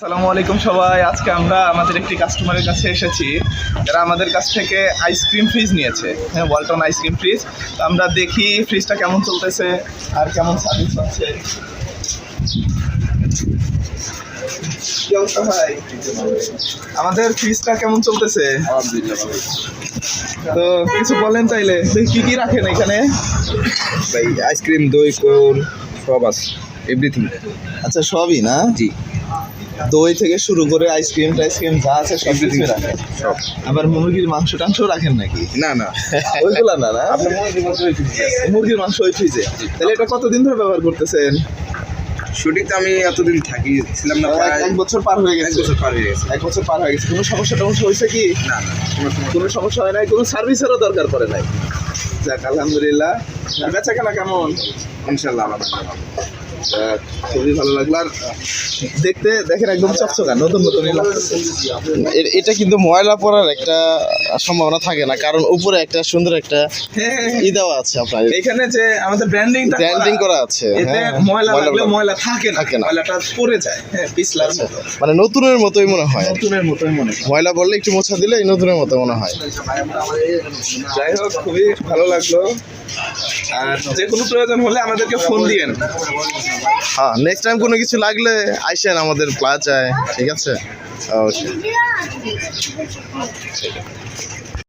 আসসালামু আলাইকুম সবাই। আজকে আমরা আমাদের একটি কাস্টমারের কাছে এসেছি যারা আমাদের কাছ থেকে আইসক্রিম ফ্রিজ নিয়েছে। হ্যাঁ ওয়ালটন আইসক্রিম ফ্রিজ তো আমরা দেখি ফ্রিজটা কেমন চলতেছে আর কেমন সার্ভিস আছে ভাই? আমাদের ফ্রিজটা কেমন চলতেছে? তো কিছু বলেন তাইলে কি কি রাখেন এখানে? ভাই আইসক্রিম দই কোন সব আছে। এভরিথিং আচ্ছা সবই না? জি। দই থেকে শুরু করে আইসক্রিম টাইসক্রিম যা আছে সব কিছু. রাখেন। আবার মুরগির মাংস টাংস রাখেন নাকি? না না। ওইগুলা না না। মুরগির মাংস ওই ফ্রিজে তাহলে এটা কতদিন ধরে ব্যবহার করতেছেন? শুটিংতে আমি এতদিন থাকি ছিলাম না এক বছর পার হয়ে এক গেছে বছর পার হয়ে গেছে। এক বছর পার হয়ে গেছে। কোনো সমস্যা টমস্যা হয়েছে কি? না না কোনো সমস্যা হয় নাই? কোনো সার্ভিসেরও দরকার পড়ে নাই? যাক আলহামদুলিল্লাহ। আর বেচা কেনা কেমন? ইনশাল্লাহ আল্লাহ খুবই ভালো লাগল আর দেখতে দেখেন একদম চকচকা নতুন নতুন এ- এটা কিন্তু ময়লা পড়ার একটা সম্ভাবনা থাকে না কারণ উপরে একটা সুন্দর একটা ই দেওয়া আছে আপনার। এখানে যে আমাদের ব্র্যান্ডিং ব্র্যান্ডিং করা আছে এতে হ্যাঁ, ময়লা লাগলে ময়লা- থাকে না। ময়লাটা পড়ে যায় হ্যাঁ পিছলার মতো। মানে নতুনের মতোই মনে হয়। নতুনের মতোই মনে হয়। ময়লা পড়লে একটু মোছা দিলে নতুনের মতো মনে হয়। যাই হোক খুবই ভালো লাগল। আর যে কোনো প্রয়োজন হলে আমাদেরকে ফোন দিয়েন। হ্যাঁ নেক্সট টাইম কোনো কিছু লাগলে আইসেন আমাদের প্লাজায় ঠিক আছে।